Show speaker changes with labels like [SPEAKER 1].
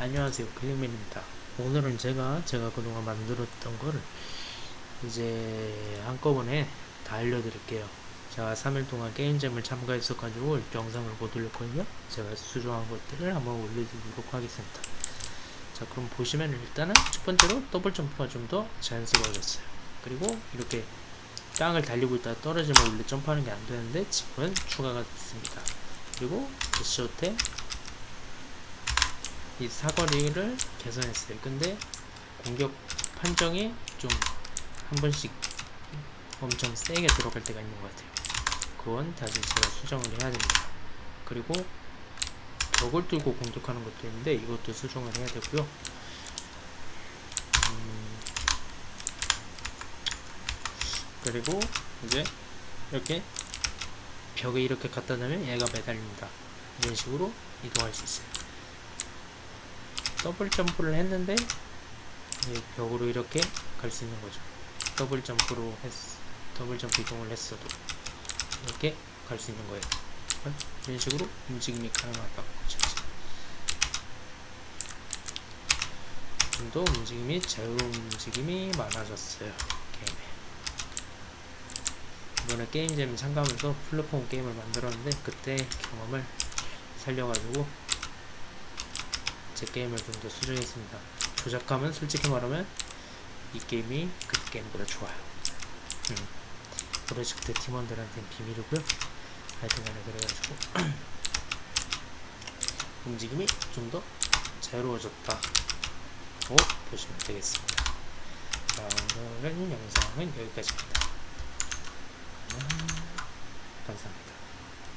[SPEAKER 1] 안녕하세요. 클릭맨입니다. 오늘은 제가 제가 그동안 만들었던 거를 이제 한꺼번에 다 알려드릴게요. 제가 3일 동안 게임잼을 참가했어 가지고 영상을 못 올렸거든요. 제가 수정한 것들을 한번 올려드리도록 하겠습니다. 자 그럼 보시면 일단은 첫 번째로 더블 점프가 좀 더 자연스러워졌어요. 그리고 이렇게 땅을 달리고 있다가 떨어지면 원래 점프하는 게 안 되는데 지금은 추가가 됐습니다. 그리고 데시어테 이 사거리를 개선했어요. 근데 공격 판정이 좀 한 번씩 엄청 세게 들어갈 때가 있는 것 같아요. 그건 다시 제가 수정을 해야 됩니다. 그리고 벽을 뚫고 공격하는 것도 있는데 이것도 수정을 해야 되고요. 음, 그리고 이제 이렇게 벽에 이렇게 갖다 놓으면 얘가 매달립니다. 이런 식으로 이동할 수 있어요. 더블 점프를 했는데 이 벽으로 이렇게 갈 수 있는 거죠. 더블 점프로 했 더블 점프 이동을 했어도 이렇게 갈 수 있는 거예요. 어? 이런 식으로 움직임이 가능하다고 거죠. 좀더 움직임이 자유로운 움직임이 많아졌어요. 게임에. 이번에 게임잼 참가하면서 플랫폼 게임을 만들었는데 그때 경험을 살려가지고 제 게임을 좀더 수정했습니다. 조작하면 솔직히 말하면 이 게임이 그 게임보다 좋아요. 음. 프로젝트 팀원들한테는 비밀이고요. 하여튼간에 그래가지고 움직임이 좀 더 자유로워졌다고 보시면 되겠습니다. 자, 오늘은 영상은 여기까지입니다.